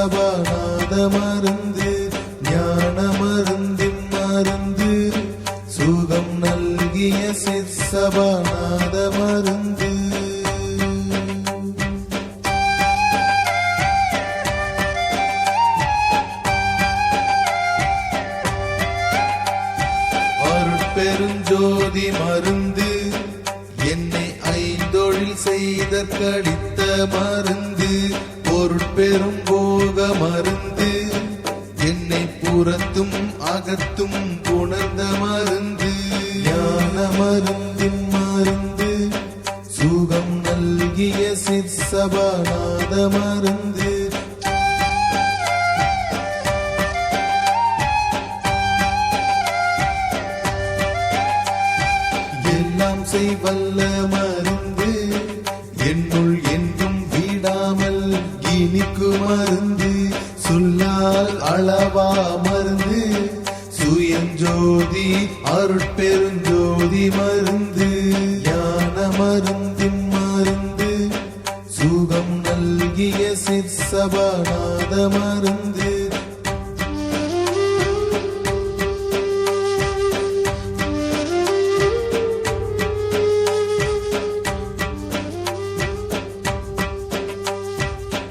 சபாநாத மருந்து சிற்சபாநாத மருந்து எல்லாம் செய்வல்ல மருந்து. என்னுள் என்றும் விடாமல் இனிக்கு மருந்து. சொல்லால் அளவா மருந்து. சுயஞ்சோதி அருட்பெருஞ்சோதி மருந்து. ஞான மருந்து. சிற்சபாநாத மருந்து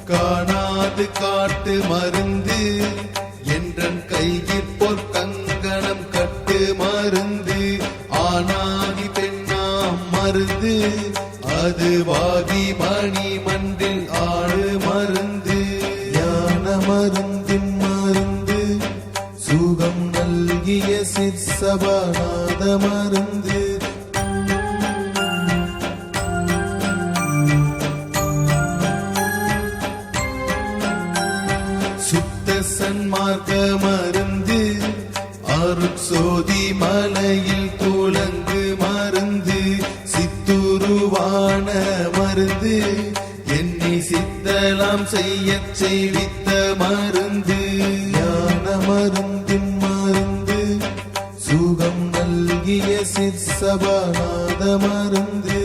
காணாது காட்டு மருந்து என்றன் கையில் பொற்கங்கணம் கட்டு மருந்து. ஆணாகி பெண்ணாம் மருந்து அது வாகி மணி மண்டில் ஆடு சிற்சபாநாத மருந்து சுத்த சன்மார்க்க மருந்து அருட்சோதி மலையில் துலங்கு மருந்து சித்துருவான மருந்து என்னை சித்தலாம் செய்ய செய்வித்த மருந்து. ஞான மருந்தின் சிற்சபாநாத மருந்து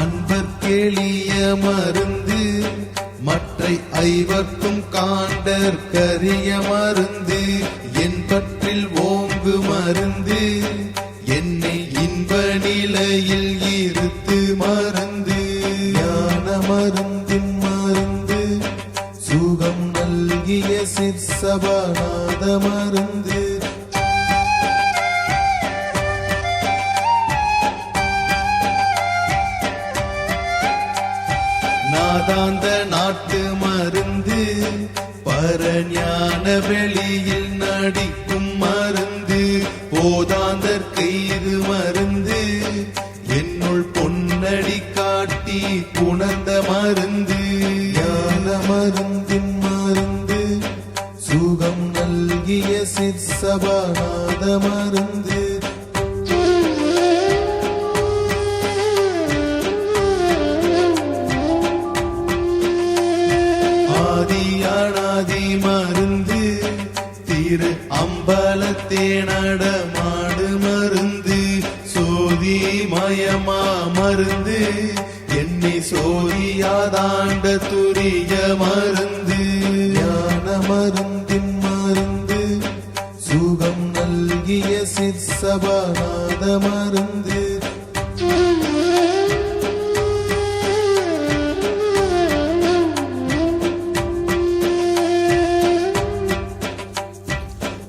அன்பர் கேளிய மருந்து மற்றை ஐவர்க்கும் காண்டர் கரிய மருந்து என் பற்றில் ஓங்கு மருந்து என்னை இன்ப நிலையில் இருத்து மருந்து சிற்சபாநாத மருந்து நாதாந்த நாட்டு மருந்து பரஞான வெளியில் நடிக்கும் மருந்து. போதா சிற்சபாநாத மருந்து.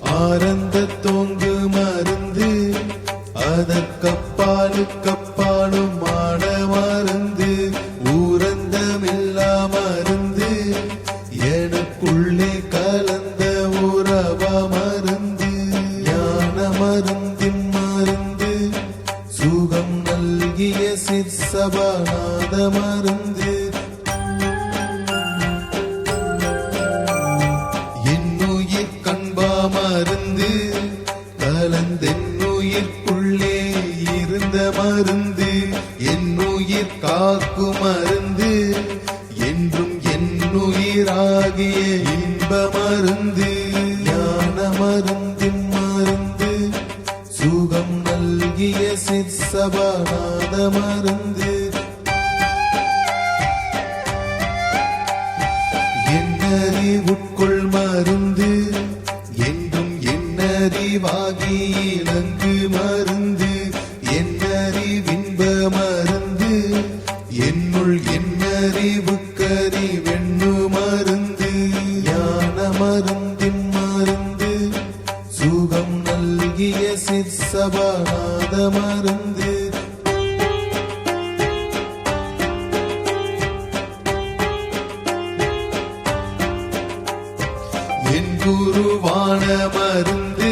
ஆனந்த தோங்கு மருந்து. அதற்கப்பாலு சிற்சபாநாத மருந்து என்னுயிர் கண்பா மருந்து கலந்தென்னுயிர்க்குள்ளே இருந்த மருந்து என்னுயிர் காக்கு மருந்து என்றும் என்னுயிராகிய இன்ப மருந்து. ஞான மருந்தின் மருந்து சுகம் நல்கிய சிற்சபாநாத மருந்து என் குருவான மருந்து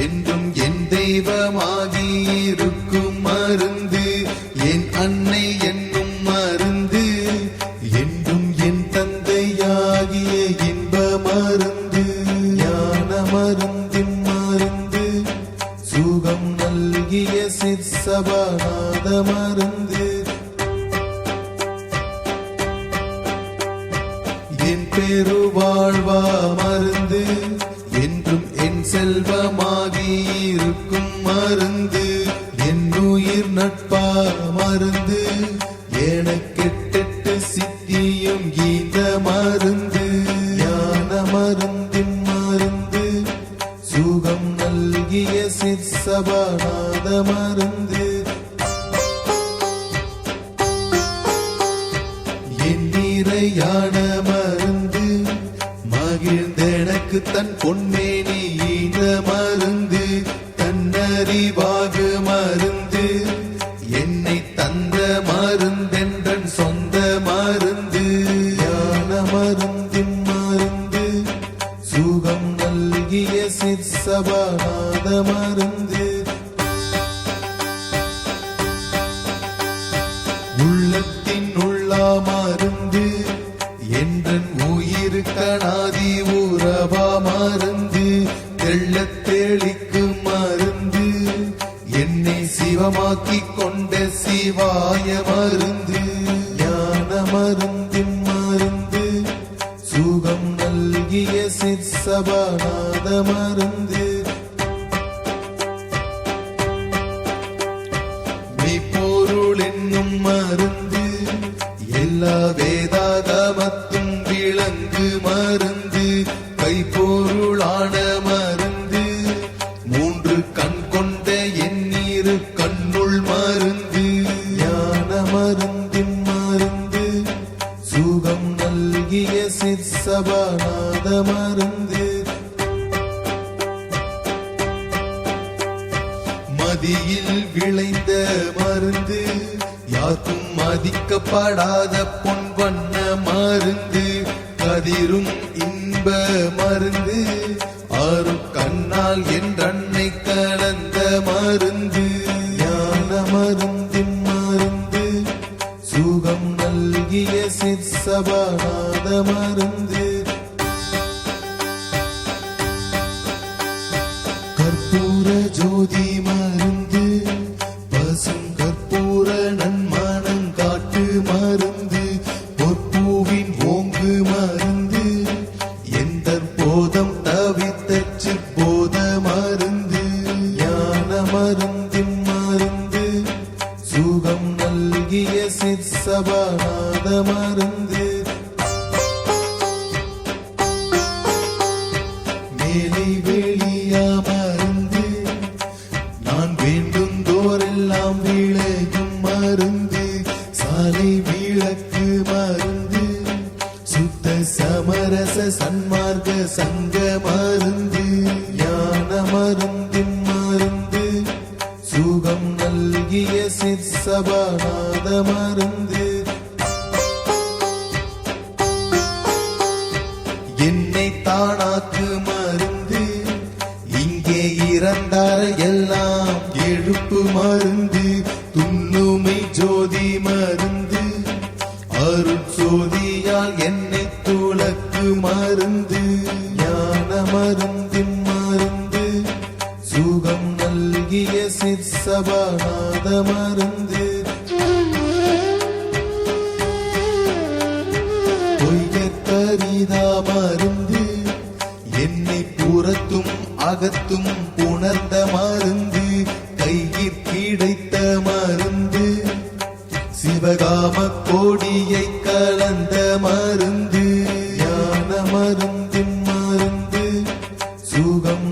என்றும் என் தெய்வமாகி இருக்கும் மருந்து. என் அன்னை என்னும் மருந்து என்றும் என் தந்தையாகிய இன்ப மருந்து. சிற்சபாநாத மருந்து என் பெருவாழ்வா மருந்து என்றும் என் செல்வமாகி இருக்கும் மருந்து என் உயிர் நட்பா மருந்து எனக்கெட்டெட்டு சித்தியும் கீத மருந்து ஞான மருந்தின் மருந்து சுகம் நல்கிய சிற்சபாநாத மருந்து மருந்து உள்ளத்தின் உள்ளா மருந்து என்றன் உயிர் கணாதி உறவா மருந்து தெள்ளத் தெளிக்கு மருந்து என்னை சிவமாக்கி கொண்ட சிவாய மருந்து. ஞான மருந்தின் மருந்து சுகம் நல்கிய சிற்சபாநாத மருந்து. சிற்சபாநாத மருந்து மதியில் விளைந்த மருந்து யாருக்கும் மதிக்கப்படாத சிற்சபாநாத மருந்து. கற்பூர ஜோதி மருந்து. பசும் கற்பூர நன்மானம் காட்டு மருந்து. பொற்பூவின் ஓங்கு மருந்து. எந்த போதம் தவித்த போத மருந்து. ஞான மருந்தின் மருந்து. சுகம் நல்கிய சிற்சபாநாத மருந்து மேலே வெளியா மருந்து நான் வேண்டும் தோரெல்லாம் விளையும் மருந்து சாலை விளக்கு மருந்து சுத்த சமரச சன்மார்க்க சங்க மருந்து ஞான மருந்தின் மருந்து சுகம் நல்கிய சிற்சபாநாத மருந்து சுகம் நல்கிய சிற்சபாநாத மருந்து பொய்யத்தரிதா மருந்து என்னை புறத்தும் அகத்தும்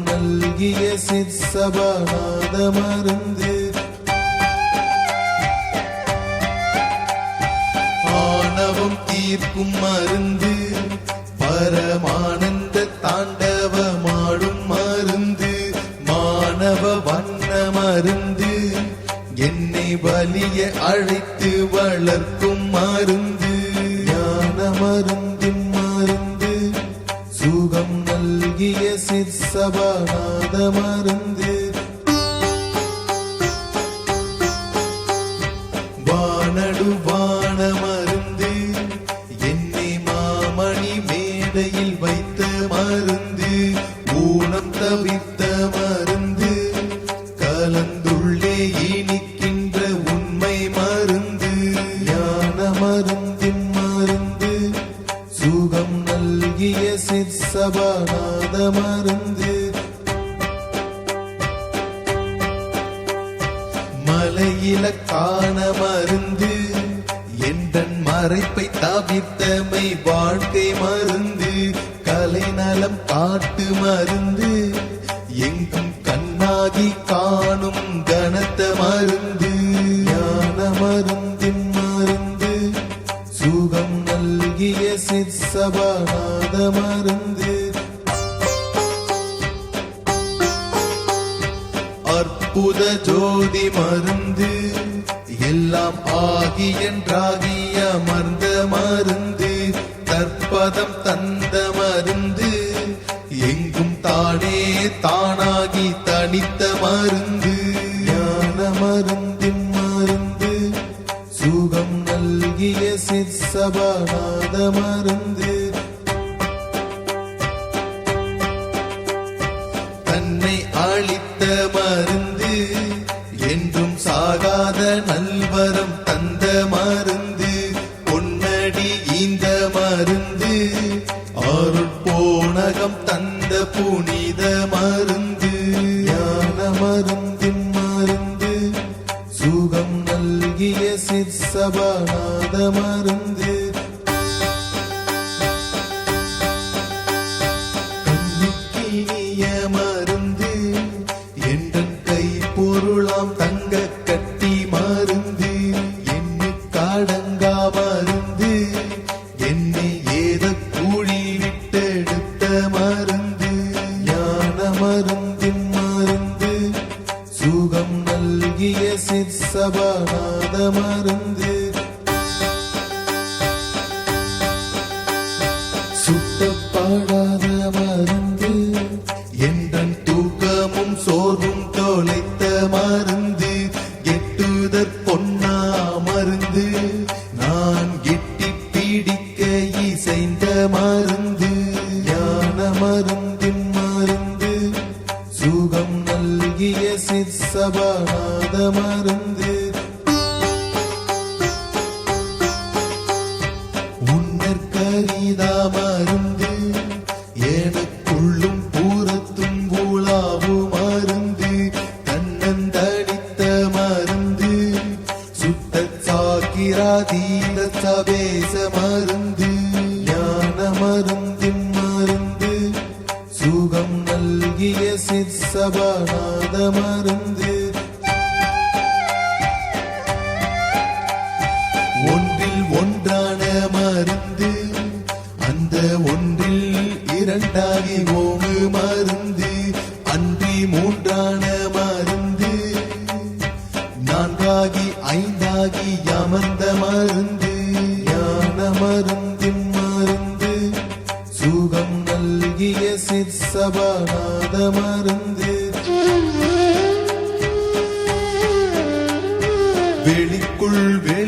சுகம் நல்கிய சிற்சபாநாத மருந்து. ஆணவம் தீர்க்கும் மருந்து. பரமானந்த தாண்டவமாடும் மருந்து. மாணவ வண்ண மருந்து. என்னை வலிய அழைத்து வளர்க்கும் மருந்து. சிற்சபாநாத மருந்து சபாநாத மருந்து மலையில காண மருந்து எந்தன் மறைப்பை தவித்தமை வாழ்க்கை மருந்து கலைநலம் காட்டு மருந்து எங்கும் கண்ணாகி காணும் கனத்த மருந்து மருந்து அற்புத ஜோதி மருந்து எல்லாம் ஆகி என்றாகிய மர்ந்த மருந்து தற்பதம் தந்த மருந்து எங்கும் தானே தானாகி தனித்த மருந்து சிற்சபாநாத மருந்து. தன்னை ஆளித்த மருந்து என்றும் சாகாத நல்வரம் மருந்து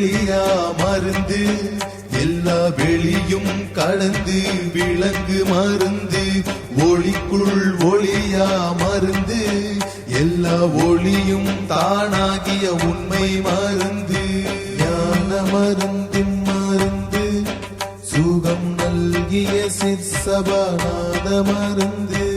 வெளியா மருந்து எல்லா வெளியும் கடந்து விளங்கு மருந்து. ஒளிக்குள் ஒளியா மருந்து எல்லா ஒளியும் தானாகிய உண்மை மருந்து. ஞான மருந்தின் மருந்து சுகம் நல்கிய சிற்சபாநாத மருந்து.